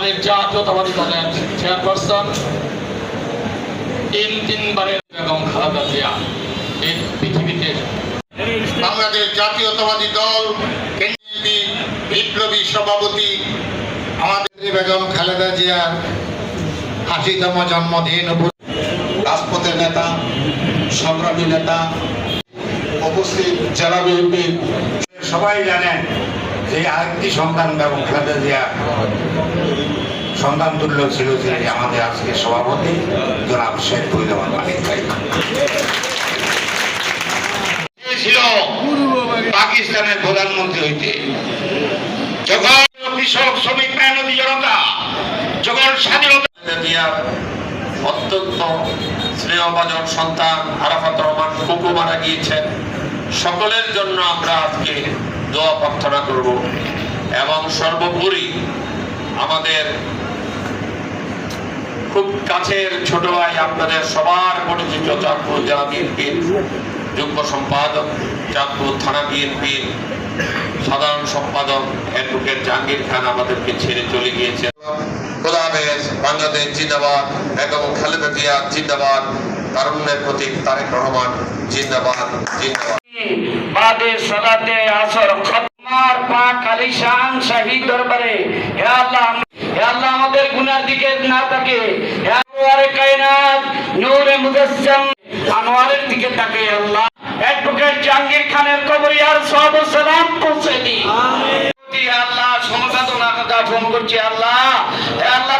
বাংলাদেশ জাতীয়তাবাদী দলের চেয়ারপারসন তিন তিনবারের বেগম খালেদা জিয়া এই পৃথিবীতে। বাংলাদেশ জাতীয়তাবাদী দল বিপ্লবী সভাপতি, আমাদের বেগম খালেদা জিয়ার আশিতম জন্মদিন রাজপথের নেতা, সংগ্রামী নেতা, উপস্থিত জেলা বিএনপি সবাই জানেন যে আরেকটি সন্তান বেগম খালেদা সন্তান তুল্য ছিল যে আমাদের আজকে সভাপতি, জনাব শেখ ফরিদমান মালিক ভাই। ছিল পাকিস্তানের প্রধানমন্ত্রী হইতে। যখন কৃষক, শ্রমিক মেহনতি জনতা, যখন স্বাধীনতা দিয়া অত্যন্ত স্নেহভাজন সন্তান আরাফাত রহমান কুকু মারা গিয়েছেন। সকলের জন্য আমরা আজকে দোয়া প্রার্থনা করব। এবং সর্বোপরি আমাদের খুব কাছের ছোট ভাই আপনাদের সবার পরিচিত চাঁদপুর জেলা বিএনপির যুগ্ম সম্পাদক, চাঁদপুর থানা বিএনপির সাধারণ সম্পাদক অ্যাডভোকেট জাহাঙ্গীর খান আমাদেরকে ছেড়ে চলে গিয়েছে। খোদা বাংলাদেশ জিন্দাবাদ, বেগম খালেদা জিয়া জিন্দাবাদ, তারুণ্যের প্রতীক তারেক রহমান জিন্দাবাদ জিন্দাবাদ। বাদে সালাতে আসর খতমার পা কালি শান শাহী দরবারে। হে আল্লাহ হে আল্লাহ আমাদের গুনার দিকে না তাকে। হে আনোয়ারে কায়নাত নূরে মুজাসসাম আনোয়ারের দিকে তাকে আল্লাহ। অ্যাডভোকেট জাহাঙ্গীর খানের কবরে আর সব সালাম পৌঁছে দি আমিন। আল্লাহ সমবেদনা কথা ফোন করছি আল্লাহ। হে আল্লাহ